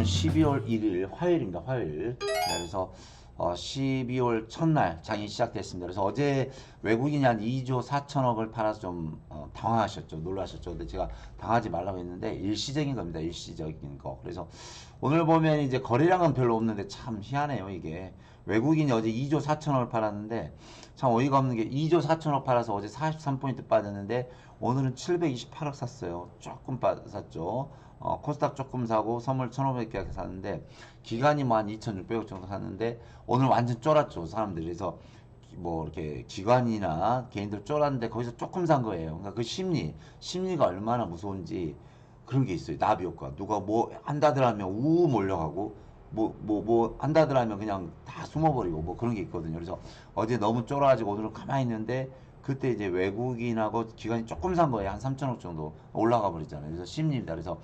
오늘 12월 1일 화요일입니다. 화요일. 네, 그래서 어, 12월 첫날 장이 시작됐습니다. 그래서 어제 외국인이 한 2조 4천억을 팔아서 좀 어, 당황하셨죠. 놀라셨죠. 근데 제가 당하지 말라고 했는데 일시적인 겁니다. 일시적인 거. 그래서 오늘 보면 이제 거래량은 별로 없는데 참 희한해요. 이게 외국인이 어제 2조 4천억을 팔았는데 참 어이가 없는 게 2조 4천억 팔아서 어제 43포인트 빠졌는데 오늘은 728억 샀어요. 조금 빠졌죠. 어, 코스닥 조금 사고 선물 1,500개 샀는데 기간이 뭐 한 2,600억 정도 샀는데 오늘 완전 쫄았죠 사람들이 그래서 기- 뭐 이렇게 기관이나 개인들 쫄았는데 거기서 조금 산 거예요. 그러니까 그 심리 심리가 얼마나 무서운지 그런 게 있어요. 나비 효과. 누가 뭐 한다들 하면 우 몰려가고 뭐 뭐 뭐 한다들 하면 그냥 다 숨어버리고 뭐 그런 게 있거든요. 그래서 어제 너무 쫄아가지고 오늘은 가만히 있는데 그때 이제 외국인하고 기관이 조금 산 거예요. 한 3천억 정도 올라가 버리잖아요. 그래서 심리입니다. 그래서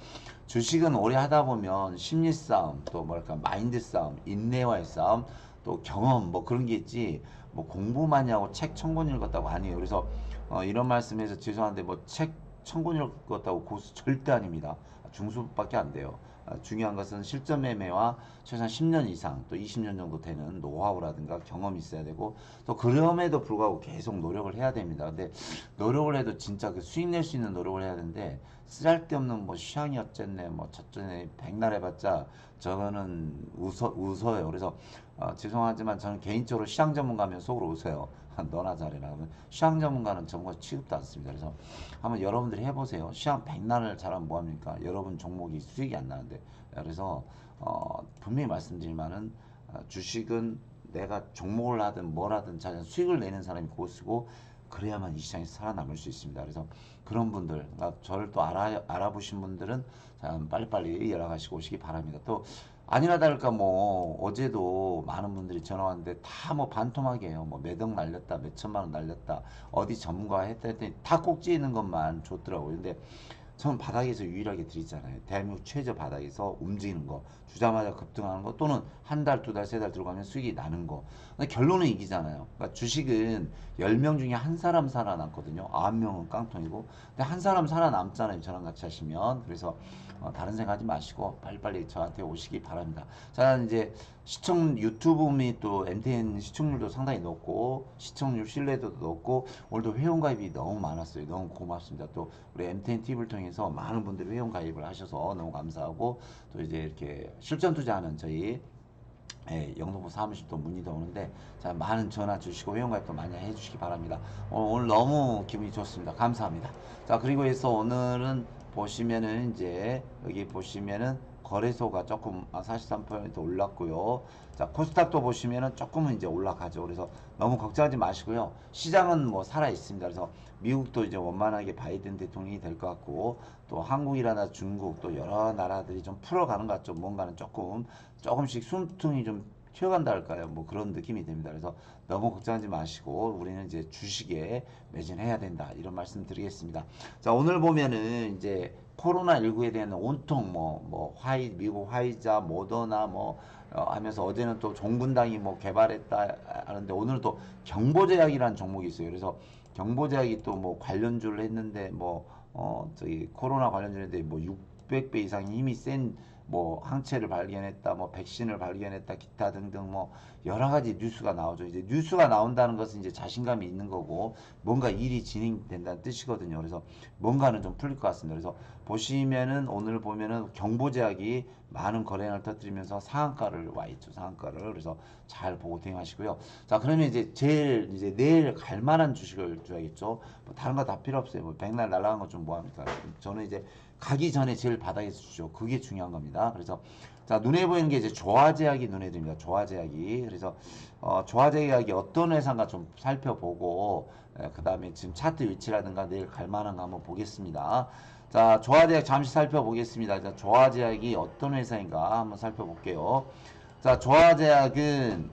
주식은 오래 하다 보면 심리 싸움, 또 뭐랄까 마인드 싸움, 인내와의 싸움, 또 경험 뭐 그런 게 있지. 뭐 공부만 하고 책 천권 읽었다고 아니에요. 그래서 어, 이런 말씀해서 죄송한데 뭐 책 천권 읽었다고 고수 절대 아닙니다. 중수밖에 안 돼요. 아, 중요한 것은 실전 매매와 최소한 10년 이상 또 20년 정도 되는 노하우라든가 경험이 있어야 되고 또 그럼에도 불구하고 계속 노력을 해야 됩니다. 근데 노력을 해도 진짜 그 수익 낼 수 있는 노력을 해야 되는데 쓰잘데없는 뭐 취향이 어쨌네 뭐 저쩌네 백날 해봤자 저거는 웃어 웃어요. 그래서 어, 죄송하지만 저는 개인적으로 시장 전문가면 속으로 웃어요. 너나 잘해라 하면 시장 전문가는 전문가 취급도 않습니다. 그래서 한번 여러분들이 해보세요. 시장 백날을 잘하면 뭐합니까? 여러분 종목이 수익이 안 나는데 그래서 어, 분명히 말씀드리면은 어, 주식은 내가 종목을 하든 뭘 하든 잘 수익을 내는 사람이 고수고 그래야만 이 시장에서 살아남을 수 있습니다. 그래서 그런 분들, 그러니까 저를 또 알아, 알아보신 분들은 자, 빨리빨리 연락하시고 오시기 바랍니다. 또 아니나 다를까 뭐 어제도 많은 분들이 전화 왔는데 다 뭐 반토막이에요. 뭐 매덕 날렸다, 몇 천만 원 날렸다, 어디 전문가 했다 했더니 다 꼭지 있는 것만 줬더라고요. 근데 저는 바닥에서 유일하게 드리잖아요. 대한민국 최저 바닥에서 움직이는 거, 주자마자 급등하는 거, 또는 한 달, 두 달, 세 달 들어가면 수익이 나는 거. 근데 결론은 이기잖아요. 그러니까 주식은 10명 중에 한 사람 살아남거든요. 9명은 깡통이고. 근데 한 사람 살아남잖아요. 저랑 같이 하시면. 그래서 어, 다른 생각하지 마시고 빨리빨리 저한테 오시기 바랍니다. 자, 이제 시청 유튜브 및 또 MTN 시청률도 상당히 높고 시청률 신뢰도도 높고 오늘도 회원 가입이 너무 많았어요. 너무 고맙습니다. 또 우리 MTN TV를 통해서 많은 분들이 회원 가입을 하셔서 너무 감사하고 또 이제 이렇게 실전 투자하는 저희 예, 영등포 사무실도 문의도 오는데 자 많은 전화 주시고 회원가입도 많이 해주시기 바랍니다. 오늘, 오늘 너무 기분이 좋습니다. 감사합니다. 자 그리고 해서 오늘은 보시면은 이제 여기 보시면은 거래소가 조금 아, 43% 올랐고요. 자 코스닥도 보시면은 조금은 이제 올라가죠. 그래서 너무 걱정하지 마시고요. 시장은 뭐 살아 있습니다. 그래서 미국도 이제 원만하게 바이든 대통령이 될 것 같고 또 한국이라나 중국 또 여러 나라들이 좀 풀어가는 것 같죠. 뭔가는 조금 조금씩 숨통이 좀 튀어간다 할까요? 뭐 그런 느낌이 듭니다. 그래서 너무 걱정하지 마시고 우리는 이제 주식에 매진해야 된다 이런 말씀 드리겠습니다. 자 오늘 보면은 이제 코로나 19에 대한 온통 뭐 뭐 화이 미국 화이자 모더나 뭐 어, 하면서 어제는 또 종군당이 뭐 개발했다 하는데 오늘은 또 경보제약이라는 종목이 있어요. 그래서 경보제약이 또 뭐 관련주를 했는데 뭐 어 저기 코로나 관련주인데 뭐 600배 이상 힘이 센 뭐 항체를 발견했다, 뭐 백신을 발견했다, 기타 등등 뭐 여러 가지 뉴스가 나오죠. 이제 뉴스가 나온다는 것은 이제 자신감이 있는 거고 뭔가 일이 진행된다는 뜻이거든요. 그래서 뭔가는 좀 풀릴 것 같습니다. 그래서 보시면은 오늘 보면은 경보제약이 많은 거래량을 터뜨리면서 상한가를 와 있죠. 상한가를 그래서 잘 보고 대응하시고요. 자 그러면 이제 제일 이제 내일 갈 만한 주식을 줘야겠죠. 뭐 다른 거 다 필요 없어요. 뭐 백날 날아간 거 좀 뭐합니까? 저는 이제 가기 전에 제일 바닥에서 주죠. 그게 중요한 겁니다. 그래서 자 눈에 보이는 게 이제 조화제약이 눈에 듭니다. 조화제약이 그래서 어, 조화제약이 어떤 회사인가 좀 살펴보고 그 다음에 지금 차트 위치라든가 내일 갈 만한 거 한번 보겠습니다. 자 조화제약 잠시 살펴보겠습니다. 자 조화제약이 어떤 회사인가 한번 살펴볼게요. 자 조화제약은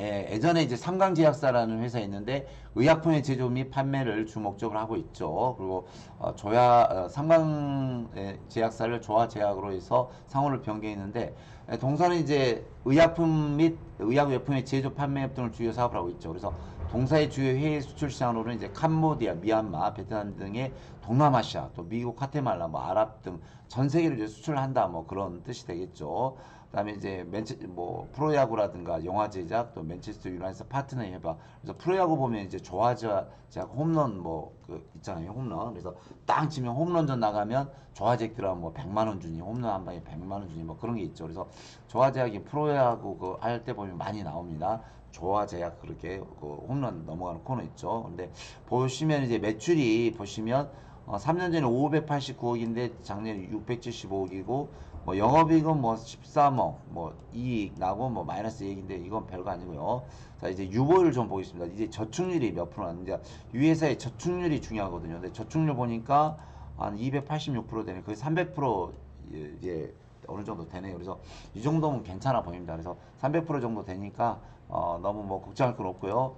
예, 예전에 이제 삼강제약사라는 회사 있는데 의약품의 제조 및 판매를 주 목적으로 하고 있죠. 그리고 어, 조야 어, 삼강제약사를 조화제약으로 해서 상호를 변경했는데 예, 동사는 이제 의약품 및 의약외품의 제조 판매 등을 주요 사업을 하고 있죠. 그래서 동사의 주요 해외 수출 시장으로는 이제 캄보디아, 미얀마, 베트남 등의 동남아시아, 또 미국, 카테말라, 뭐 아랍 등 전 세계를 이제 수출한다 뭐 그런 뜻이 되겠죠. 그다음에 이제 맨체 뭐 프로야구라든가 영화 제작 또 맨체스터 유나이티드 파트너 협약. 그래서 프로야구 보면 이제 조화제약 홈런 뭐 그 있잖아요 홈런. 그래서 땅 치면 홈런전 나가면 조화제약 들어가면 뭐 100만 원 주니 홈런 한 방에 100만 원 주니 뭐 그런 게 있죠. 그래서 조화제약이 프로야구 그 할 때 보면 많이 나옵니다. 조화제약 그렇게 그 홈런 넘어가는 코너 있죠. 근데 보시면 이제 매출이 보시면 어, 3년 전에 589억인데 작년에 675억이고 뭐 영업이익은 뭐 13억 뭐 이익 나고 뭐 마이너스 이익인데 이건 별거 아니고요. 자 이제 유보율 좀 보겠습니다. 이제 저축률이 몇 프로 나는지 이 회사의 저축률이 중요하거든요. 근데 저축률 보니까 한 286% 되네. 거의 300% 예, 예, 어느 정도 되네요. 그래서 이 정도면 괜찮아 보입니다. 그래서 300% 정도 되니까 어, 너무 뭐 걱정할 건 없고요.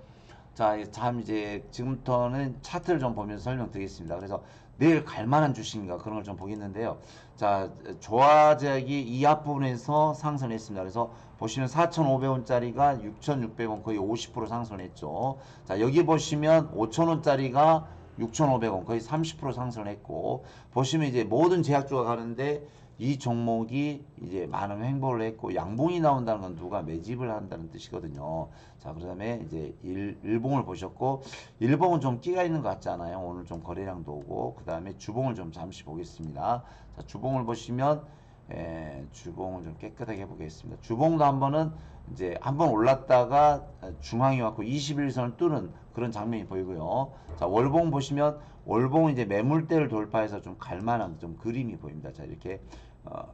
자, 이제 참 이제 지금부터는 차트를 좀 보면서 설명드리겠습니다. 그래서 내일 갈 만한 주식인가 그런 걸 좀 보겠는데요. 자, 조화제약이 이 앞부분에서 상승했습니다. 그래서 보시면 4,500원짜리가 6,600원 거의 50% 상승했죠. 자, 여기 보시면 5,000원짜리가 6,500원 거의 30% 상승했고 보시면 이제 모든 제약주가 가는데 이 종목이 이제 많은 횡보를 했고 양봉이 나온다는 건 누가 매집을 한다는 뜻이거든요. 자, 그다음에 이제 일, 일봉을 보셨고 일봉은 좀 끼가 있는 것 같잖아요. 오늘 좀 거래량도 오고 그다음에 주봉을 좀 잠시 보겠습니다. 자, 주봉을 보시면 에, 주봉을 좀 깨끗하게 해보겠습니다. 주봉도 한 번은 이제 한 번 올랐다가 중앙이 왔고 21선을 뚫는 그런 장면이 보이고요. 자, 월봉 보시면 월봉은 이제 매물대를 돌파해서 좀 갈만한 좀 그림이 보입니다. 자, 이렇게 어,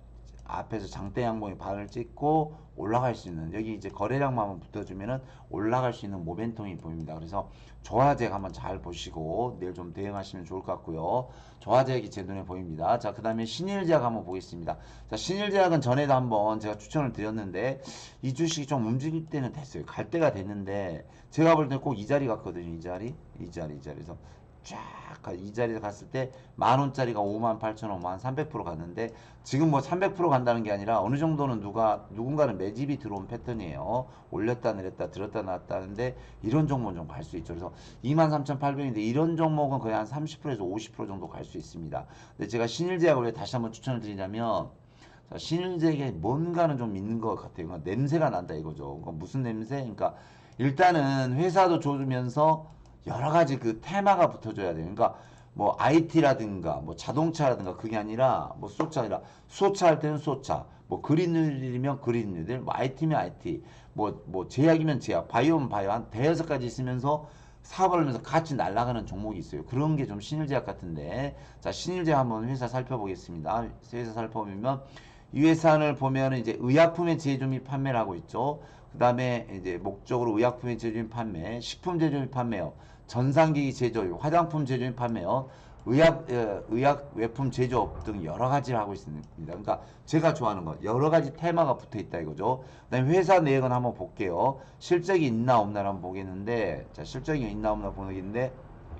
앞에서 장대 양봉이 반을 찍고 올라갈 수 있는 여기 이제 거래량만 붙어주면은 올라갈 수 있는 모멘텀이 보입니다. 그래서 조화제약 한번 잘 보시고 내일 좀 대응하시면 좋을 것 같고요. 조화제약이 제 눈에 보입니다. 자, 그 다음에 신일제약 한번 보겠습니다. 자, 신일제약은 전에도 한번 제가 추천을 드렸는데 이 주식이 좀 움직일 때는 됐어요. 갈 때가 됐는데 제가 볼 때 꼭 이 자리 같거든요. 이 자리, 이 자리, 이 자리 에서 쫙이 자리에 갔을 때 만 원짜리가 5만 8천 원, 만 300% 갔는데 지금 뭐 300% 간다는 게 아니라 어느 정도는 누가 누군가는 매집이 들어온 패턴이에요. 올렸다 내렸다 들었다 놨다 하는데 이런 종목은 좀 갈 수 있죠. 그래서 23,800인데 이런 종목은 거의 한 30%에서 50% 정도 갈 수 있습니다. 근데 제가 신일제약을 왜 다시 한번 추천을 드리냐면 자, 신일제약에 뭔가는 좀 있는 것 같아요. 그러니까 냄새가 난다 이거죠. 그러니까 무슨 냄새? 그러니까 일단은 회사도 좋으면서 여러 가지 그 테마가 붙어줘야 돼요. 그러니까 뭐 IT라든가 뭐 자동차라든가 그게 아니라 뭐 수소차 아니라 수소차 할 때는 수소차, 뭐 그린일이면 그린일, 뭐 IT면 IT, 뭐뭐 제약이면 제약, 바이오면 바이오 한 대여섯 가지 있으면서 사업을 하면서 같이 날아가는 종목이 있어요. 그런 게 좀 신일제약 같은데 자 신일제약 한번 회사 살펴보겠습니다. 회사 살펴보면 이 회사를 보면 이제 의약품의 제조 및 판매를 하고 있죠. 그 다음에 이제 목적으로 의약품의 제조 및 판매, 식품 제조 및 판매요. 전산기기 제조, 화장품 제조 및 판매요. 의약 어, 의약 외품 제조업 등 여러 가지를 하고 있습니다. 그러니까 제가 좋아하는 거 여러 가지 테마가 붙어 있다 이거죠. 그 다음에 회사 내역은 한번 볼게요. 실적이 있나 없나를 한번 보겠는데 자 실적이 있나 없나 보겠는데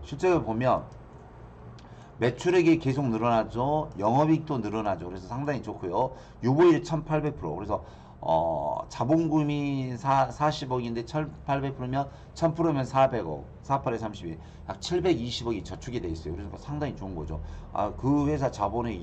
실적을 보면 매출액이 계속 늘어나죠. 영업이익도 늘어나죠. 그래서 상당히 좋고요. 유보율이 1800% 그래서 어, 자본금이 사, 40억인데 1800%면 1000%면 400억 48에 32, 약 720억이 저축이 돼 있어요. 그래서 상당히 좋은 거죠. 아, 그 회사 자본의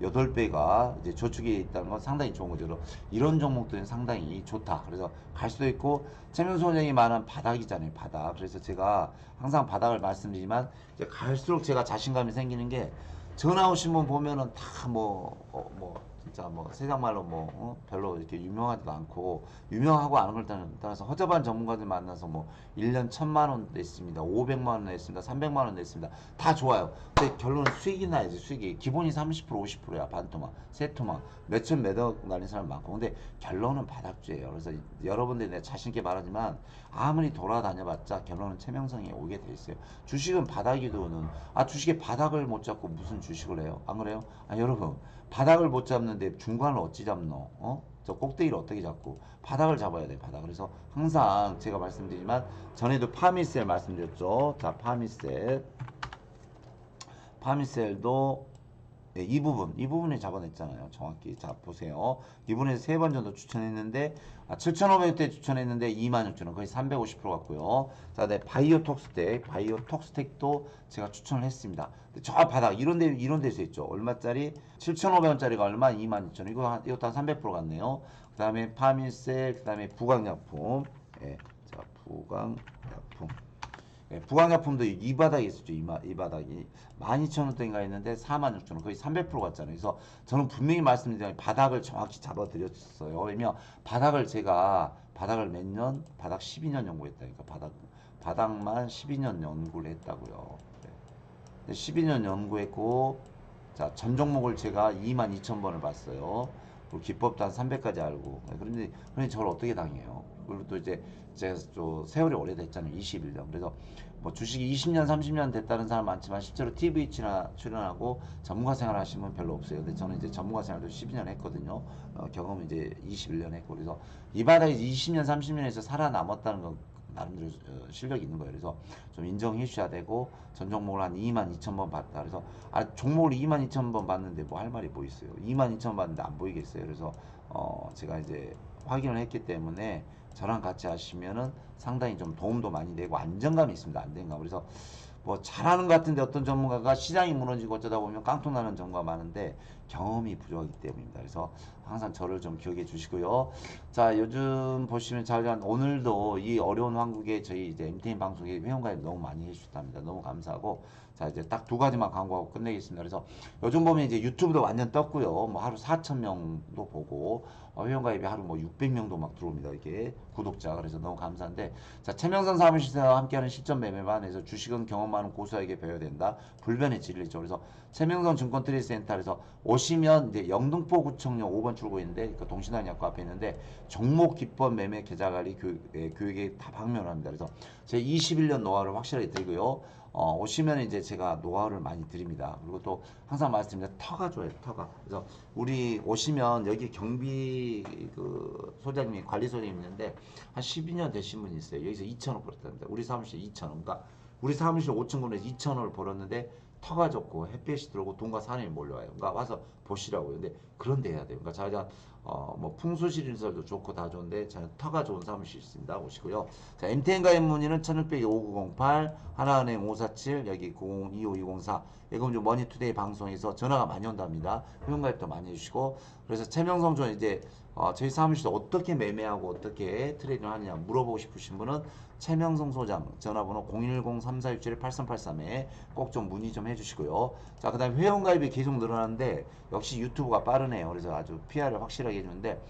18배가 이제 저축이 있다는 건 상당히 좋은 거죠. 이런 종목들은 상당히 좋다. 그래서 갈 수도 있고 최명수 원장이 말한 바닥이잖아요. 바닥. 그래서 제가 항상 바닥을 말씀드리지만 갈수록 제가 자신감이 생기는 게 전화 오신 분 보면은 다 뭐 어, 뭐 진짜 뭐 세상 말로 뭐 어? 별로 이렇게 유명하지도 않고 유명하고 아는 걸 따라- 따라서 허접한 전문가들 만나서 뭐 1년 천만 원 냈습니다. 500만 원 냈습니다. 300만 원 냈습니다. 다 좋아요. 근데 결론은 수익이 나야지 수익이. 기본이 30% 50%야 반토막, 세토막, 몇천 몇억 날린 사람 많고 근데 결론은 바닥주예요. 그래서 여러분들이 내가 자신 있게 말하지만 아무리 돌아다녀봤자 결론은 최명성이 오게 돼 있어요. 주식은 바닥이도는 아 주식의 바닥을 못 잡고 무슨 주식을 해요? 안 그래요? 아 여러분 바닥을 못 잡는데 중간을 어찌 잡노? 어? 저 꼭대기를 어떻게 잡고 바닥을 잡아야 돼 바닥. 그래서 항상 제가 말씀드리지만 전에도 파미셀 말씀드렸죠. 자 파미셀 파미셀도 네, 이 부분, 이 부분에 잡아냈잖아요. 정확히. 자, 보세요. 이분에 세 번 정도 추천했는데, 아, 7,500대 추천했는데 26,000원. 거의 350% 같고요. 자, 네, 바이오 톡스텍, 바이오 톡스텍도 제가 추천을 했습니다. 저 바닥, 이런 데, 이런 데서 있죠. 얼마짜리? 7,500원짜리가 얼마? 22,000원. 이거, 한- 이것도 한 300% 같네요. 그 다음에 파밀셀, 그 다음에 부강약품. 예, 자, 부강약품. 예, 부강약품도 이 바닥에 있었죠. 이, 마, 이 바닥이 12,000원대인가 했는데 46,000원 거의 300% 갔잖아요. 그래서 저는 분명히 말씀드리면 바닥을 정확히 잡아드렸어요. 왜냐면 바닥을 제가 바닥을 몇 년? 바닥 12년 연구했다니까 바닥 바닥만 12년 연구를 했다고요. 네. 근데 12년 연구했고 자, 전 종목을 제가 22,000번을 봤어요. 그리고 기법도 한 300까지 알고. 네, 그런데, 그런데 저를 어떻게 당해요? 그리고 또 이제 제가 또 세월이 오래됐잖아요. 21년. 그래서 뭐 주식이 20년, 30년 됐다는 사람 많지만 실제로 TV 나 출연하고 전문가 생활 하시는 분 별로 없어요. 근데 저는 이제 전문가 생활도 12년 했거든요. 어, 경험 이제 21년 했고. 그래서 이 바닥에 20년, 30년에서 살아남았다는 건 나름대로 어, 실력이 있는 거예요. 그래서 좀 인정해 주셔야 되고 전 종목을 한 2만 2천 번 봤다. 그래서 아 종목을 2만 2천 번 봤는데 뭐 할 말이 뭐 있어요. 2만 2천 번 봤는데 안 보이겠어요. 그래서 어 제가 이제 확인을 했기 때문에 저랑 같이 하시면은 상당히 좀 도움도 많이 되고 안정감이 있습니다. 안정감. 그래서 뭐 잘하는 것 같은데 어떤 전문가가 시장이 무너지고 어쩌다 보면 깡통 나는 전문가 많은데 경험이 부족하기 때문입니다. 그래서 항상 저를 좀 기억해 주시고요. 자, 요즘 보시면 저희가 오늘도 이 어려운 한국에 저희 이제 MTN 방송에 회원가입 너무 많이 해주셨답니다. 너무 감사하고 자 이제 딱 두 가지만 광고하고 끝내겠습니다. 그래서 요즘 보면 이제 유튜브도 완전 떴고요. 뭐 하루 4천 명도 보고 어, 회원가입이 하루 뭐 600명도 막 들어옵니다. 이게 구독자 그래서 너무 감사한데 자 최명선 사무실에서 함께하는 실전 매매반에서 주식은 경험 많은 고수에게 배워야 된다. 불변의 진리죠. 그래서 최명선 증권 트레이센터에서 오시면 이제 영등포 구청역 5번 출구인데 그 동신항약과 앞에 있는데 종목 기법 매매 계좌 관리 교육, 예, 교육에 다 방문을 합니다. 그래서 제 21년 노하우를 확실하게 드리고요. 어, 오시면 이제 제가 노하우를 많이 드립니다. 그리고 또 항상 말씀드린 터가 좋아요, 터가. 그래서 우리 오시면 여기 경비 그 소장님이 관리 소장님 있는데 한 12년 되신 분이 있어요. 여기서 2천원 벌었답니다. 우리 사무실 2천원. 그러니까 우리 사무실 5천 원에서 2천원을 벌었는데 터가 좋고 햇볕이 들어오고 돈과 산이 몰려와요. 그러니까 와서 보시라고요. 근데 그런 데 해야 돼요. 그러니까 자기가 어, 뭐 풍수시설도 좋고 다 좋은데 저는 터가 좋은 사무실 있습니다. 오시고요. 자, MTN 가입 문의는 1600-5908 하나은행 547 여기 0025204 예금 좀 머니투데이 방송에서 전화가 많이 온답니다. 회원가입도 많이 해주시고 그래서 최명성 전 이제 어, 저희 사무실 어떻게 매매하고 어떻게 트레이딩을 하느냐 물어보고 싶으신 분은 최명성 소장 전화번호 010-3467-8383에 꼭 좀 문의 좀 해주시고요. 자, 그 다음에 회원가입이 계속 늘어나는데 역시 유튜브가 빠르네요. 그래서 아주 PR을 확실하게 해 주는데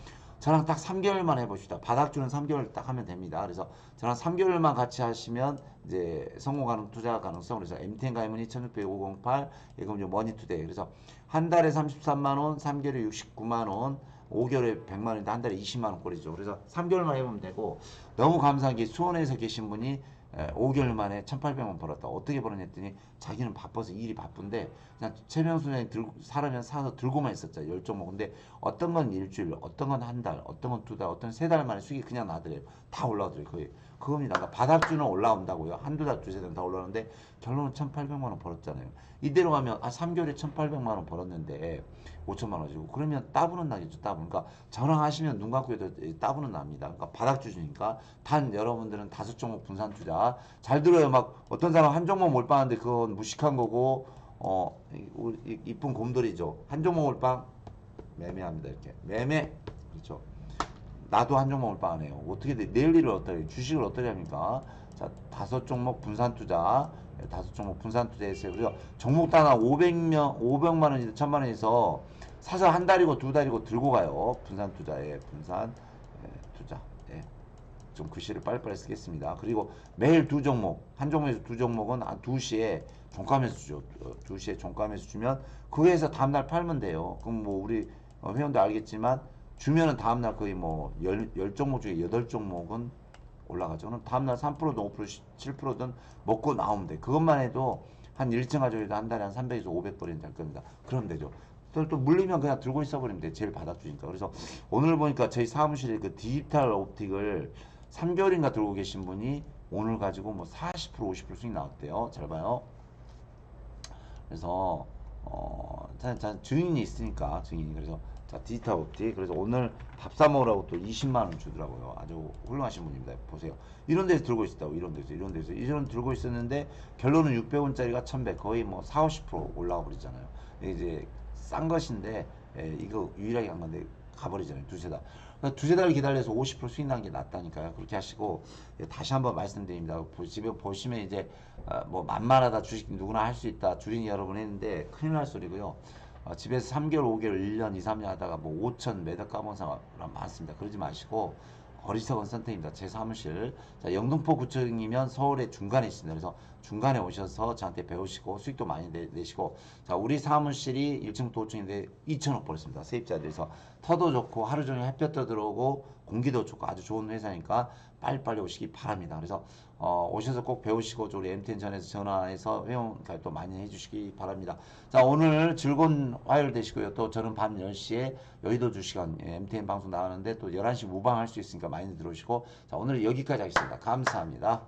저랑 딱 3개월만 해봅시다. 바닥주는 3개월 딱 하면 됩니다. 그래서 저랑 3개월만 같이 하시면 이제 성공 가능 투자 가능성 그래서 MTN 가입문의 1600-508 예금주 머니투데이 그래서 한 달에 33만 원, 3개월에 69만 원, 5개월에 100만 원인데 한 달에 20만 원 꼴이죠. 그래서 3개월만 해보면 되고 너무 감사한 게 수원에서 계신 분이 에, 5개월 만에 1,800원 벌었다. 어떻게 벌었냐 했더니 자기는 바빠서 일이 바쁜데 그냥 선생님 들고 사람이 사서 들고만 있었죠. 열 종목. 근데 어떤 건 일주일, 어떤 건 한 달, 어떤 건 두 달, 어떤 세 달 만에 수익이 그냥 나더래요. 다 올라오더래요. 거의. 그겁니다. 그러니까 바닥주는 올라온다고요. 한두 달, 두세 달 다 올라오는데 결론은 1,800만 원 벌었잖아요. 이대로 가면 아 3개월에 1,800만 원 벌었는데 5천만 원이고 그러면 따분은 나겠죠. 따분. 그러니까 저랑 하시면 눈 감고 해도 따분은 납니다. 그러니까 바닥 주주니까 단 여러분들은 다섯 종목 분산 투자 잘 들어요. 막 어떤 사람 한 종목 몰빵하는데 그건 무식한 거고 어 이쁜 곰돌이죠. 한 종목 몰빵 매매합니다. 이렇게 매매 그렇죠. 나도 한 종목을 빠네요. 어떻게 돼? 내일 일을 어떻게? 주식을 어떻게 합니까? 자, 다섯 종목 분산 투자. 예, 다섯 종목 분산 투자했어요. 그래서 종목 하나 500명, 500만 원이든 1000만 원에서 사서 한 달이고 두 달이고 들고 가요. 분산 투자에 분산 예, 투자. 예. 좀 글씨를 빨리빨리 쓰겠습니다. 그리고 매일 두 종목, 한 종목에서 두 종목은 한 2시에 종가매수. 어, 2시에 종가매수 주면 그거에서 다음날 팔면 돼요. 그럼 뭐 우리 어, 회원도 알겠지만 주면은 다음날 거의 뭐 열, 열 종목 중에 여덟 종목은 올라가죠. 그럼 다음날 3%든 5%, 7%든 먹고 나오면 돼. 그것만 해도 한 1층 가족에도 한 달에 한 300에서 500벌이는 될 겁니다. 그럼 되죠. 또, 또 물리면 그냥 들고 있어 버리면 돼. 제일 바닥주니까. 그래서 오늘 보니까 저희 사무실에 그 디지털 옵틱을 3개월인가 들고 계신 분이 오늘 가지고 뭐 40% 50% 수익 나왔대요. 잘 봐요. 그래서 어, 자, 자, 증인이 있으니까 증인이 그래서 자 디지털 옵틱 그래서 오늘 밥 사 먹으라고 또 20만 원 주더라고요. 아주 훌륭하신 분입니다. 보세요. 이런 데서 들고 있었다고 이런 데서 이런 데서 이런 들고 있었는데 결론은 600원짜리가 1,100 거의 뭐 4, 50% 올라가 버리잖아요. 이제 싼 것인데 예, 이거 유일하게 간 건데 가버리잖아요. 두세 달. 그러니까 두세 달 기다려서 50% 수익 난 게 낫다니까요. 그렇게 하시고 예, 다시 한번 말씀드립니다. 보- 집에 보시면 이제 아, 뭐 만만하다 주식 누구나 할 수 있다 주린 여러 번 했는데 큰일 날 소리고요. 어, 집에서 3개월, 5개월, 1년, 2, 3년 하다가 뭐 5천 매달 까먹은 사람 많습니다. 그러지 마시고 어리석은 선택입니다. 제 사무실. 자, 영등포 구청이면 서울의 중간에 있습니다. 그래서 중간에 오셔서 저한테 배우시고 수익도 많이 내, 내시고 자, 우리 사무실이 1층 도층인데 2천억 벌었습니다. 세입자들에서 터도 좋고 하루 종일 햇볕도 들어오고 공기도 좋고 아주 좋은 회사니까 빨리빨리 오시기 바랍니다. 그래서 어, 오셔서 꼭 배우시고 저 우리 MTN 전에서 전화해서 회원 가입도 많이 해주시기 바랍니다. 자 오늘 즐거운 화요일 되시고요. 또 저는 밤 10시에 여의도 주시간 예, MTN 방송 나가는데 또 11시 무방할 수 있으니까 많이 들어오시고 자 오늘 여기까지 하겠습니다. 감사합니다.